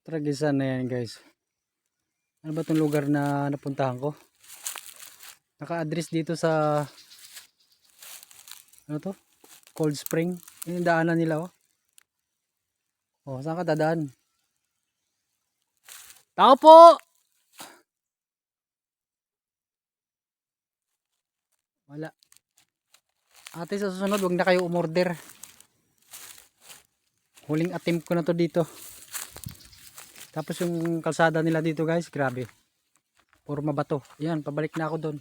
Tragisan na yan guys. Ano ba itong lugar na napuntahan ko? Naka-address dito sa ano to? Cold Spring. Yun yung daanan nila oh. Oh, saan ka dadaan? Tao po! Wala. Ate sa susunod, wag na kayo umorder. Huling attempt ko na to dito. Tapos yung kalsada nila dito guys, grabe. Puro mabato. Yan, pabalik na ako doon.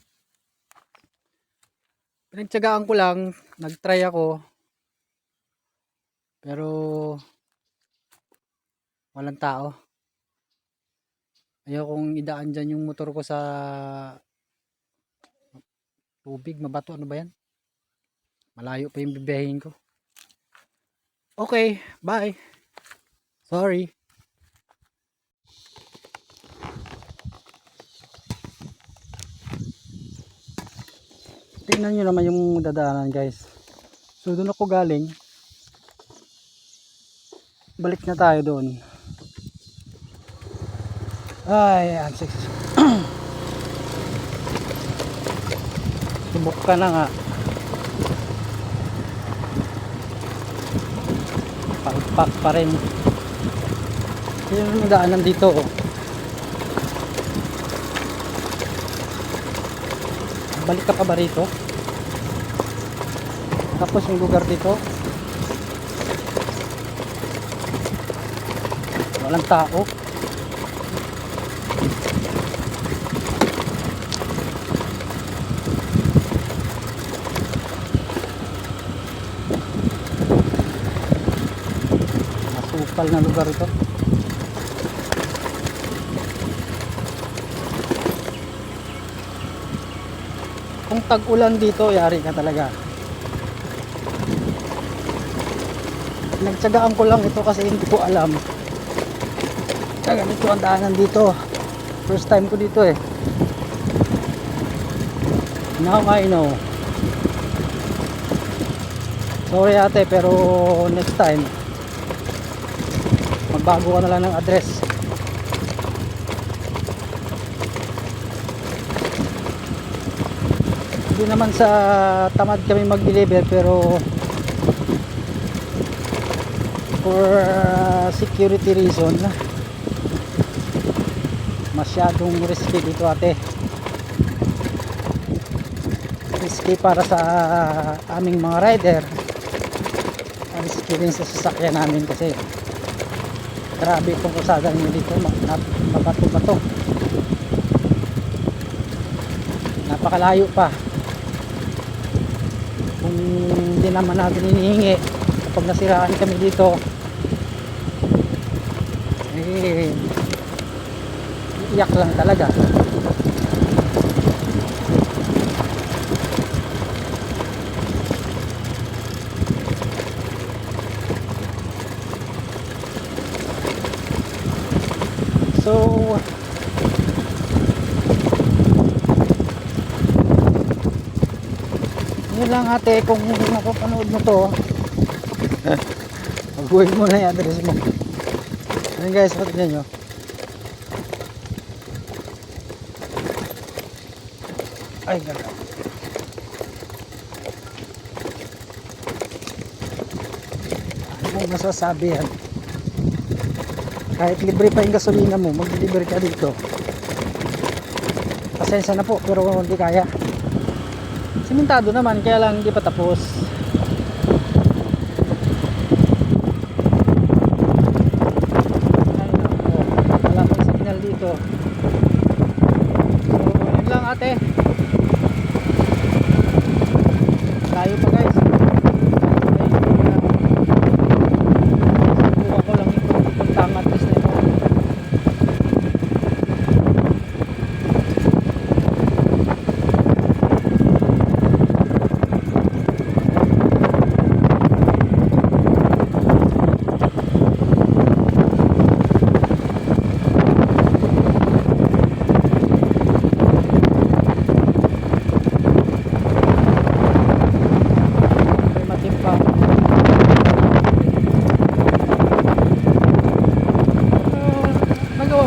Pinagtsagaan ko lang, nagtry ako. Pero walang tao. Ayaw kong idaan dyan yung motor ko sa tubig, mabato, ano ba yan? Malayo pa yung bibiyahin ko. Okay, bye. Sorry. Tingnan nyo naman yung dadaanan guys. So doon ako galing. Balik na tayo doon. Ay, ang. Subok ka na nga. Palpak pa rin. Yun yung daanan dito oh. Balik ka pa ba rito? Tapos yung lugar dito. Walang tao. Masupal na lugar ito. Kung tag-ulan dito yari ka talaga nagtsagaan ko lang ito kasi hindi ko alam. Na ganito ang daanan dito. First time ko dito eh. Now I know sorry ate pero next time magbago ka na lang ng address. Hindi naman sa tamad kami mag-deliver pero for uh, security reason masyadong risky dito ate. Risky para sa aming mga rider. Risky rin sa sasakyan namin kasi grabe itong kusada nyo dito. Mabato bato napakalayo pa. Kung hindi naman natin hinihingi kapag nasiraan kami dito eh iyak lang talaga so yun lang ate kung napapanood mo to Pag-uwi mo na yung address mo. Ayun guys, patignan nyo. Ay, ganda. Ano masasabi yan? Kahit libre pa yung gasolina mo, mag-deliver ka dito. Pasensya na po, pero hindi kaya. Simentado naman, kaya lang hindi pa tapos. Ay, nako. Wala pang dito. So, yun lang ate. Tayo pa guys. Subukan ko lang ito kung tama at least na ito.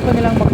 Gusto nilang mag-order